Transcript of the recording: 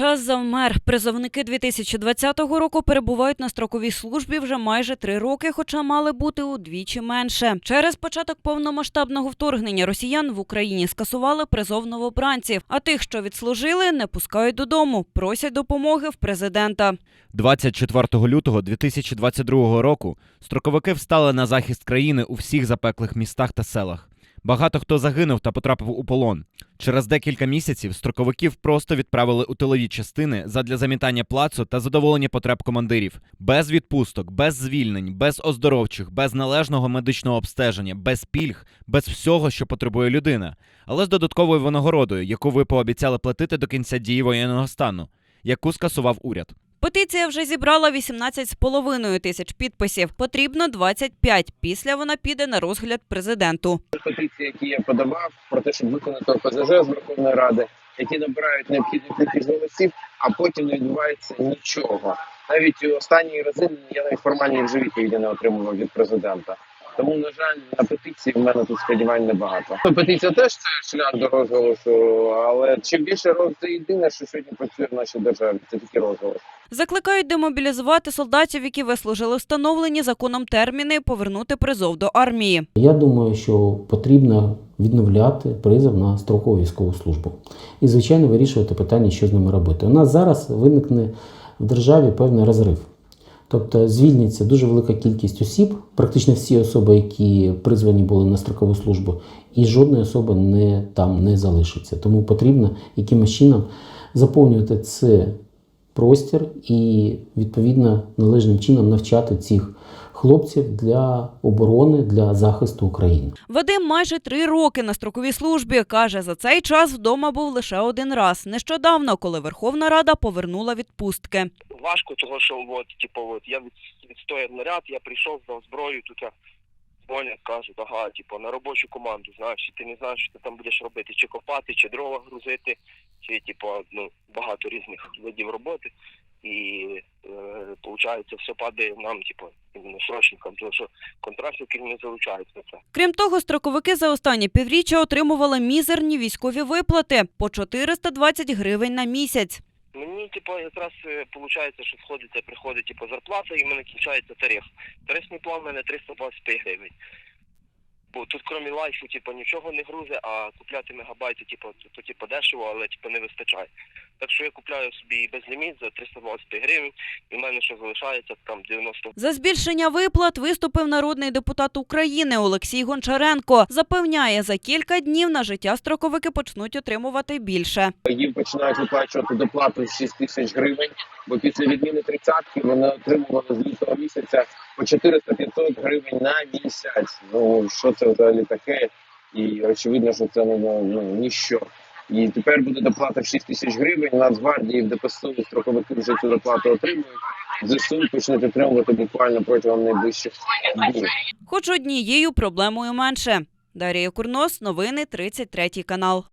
час завмер. Призовники 2020 року перебувають на строковій службі вже майже три роки, хоча мали бути удвічі менше. Через початок повномасштабного вторгнення росіян в Україні скасували призов новобранців, а тих, що відслужили, не пускають додому, просять допомоги в президента. 24 лютого 2022 року строковики встали на захист країни у всіх запеклих містах та селах. Багато хто загинув та потрапив у полон. Через декілька місяців строковиків просто відправили у тилові частини задля замітання плацу та задоволення потреб командирів. Без відпусток, без звільнень, без оздоровчих, без належного медичного обстеження, без пільг, без всього, що потребує людина, але з додатковою винагородою, яку ви пообіцяли платити до кінця дії воєнного стану, яку скасував уряд. Петиція вже зібрала 18,5 тисяч підписів. Потрібно 25. Після вона піде на розгляд президенту. петиції, які я подавав, про те, щоб виконати ОПЗЖ з Верховної Ради, які набирають необхідну кількість голосів, а потім не відбувається нічого. Навіть у останні рази я навіть формальні вже відповіді не отримував від президента. Тому, на жаль, на петиції в мене тут сподівань небагато. Ну, Петиція теж це шлях до розголосу, але чим більше роз це єдине, що сьогодні працює в нашій державі, це тільки розголос. Закликають демобілізувати солдатів, які вислужили встановлені законом терміни, повернути призов до армії. Я думаю, що потрібно відновляти призов на строкову військову службу і, звичайно, вирішувати питання, що з ними робити. У нас зараз виникне в державі певний розрив. Тобто звільниться дуже велика кількість осіб, практично всі особи, які призвані були на строкову службу, і жодної особи не, там не залишиться. Тому потрібно якимось чином заповнювати це простір і відповідно належним чином навчати цих хлопців для оборони, для захисту України. Вадим майже три роки на строковій службі. Каже, за цей час вдома був лише один раз. Нещодавно, коли Верховна Рада повернула відпустки. важко, того що от, типу, от я від, відстояв наряд, я прийшов, здав зброю, тут я дзвонять, кажуть, ага, типу, на робочу команду, знаєш, ти не знаєш, що ти там будеш робити, чи копати, чи дрова грузити, чи типу, ну, багато різних видів роботи. І е, виходить, все падає нам, типу, срочникам, тому що контрактники не залучають на це. Крім того, строковики за останні півріччя отримували мізерні військові виплати по 420 гривень на місяць. Мені, типу, якраз виходить, що сходиться, приходить типу, зарплата і в мене кінчається тариф. Тарифний план у мене 325 гривень. Бо тут, крім лайфу, типу, нічого не грузе, а купляти мегабайти, типу, то, то типу, дешево, але типу, не вистачає. Так що я купляю собі безліміт за 325 гривень, і в мене що залишається там 90 За збільшення виплат виступив народний депутат України Олексій Гончаренко. Запевняє, за кілька днів на життя строковики почнуть отримувати більше. Їм починають виплачувати доплату 6 тисяч гривень, бо після відміни тридцятки вони отримували з лютого місяця по 400-500 гривень на місяць. Ну що це взагалі таке? І очевидно, що це ну, ну ніщо. І тепер буде доплата в 6 тисяч гривень. Нацгвардії в ДПСУ строковики вже цю доплату отримують. ЗСУ почнуть отримувати буквально протягом найближчих днів. Хоч однією проблемою менше. Дарія Курнос, новини 33 канал.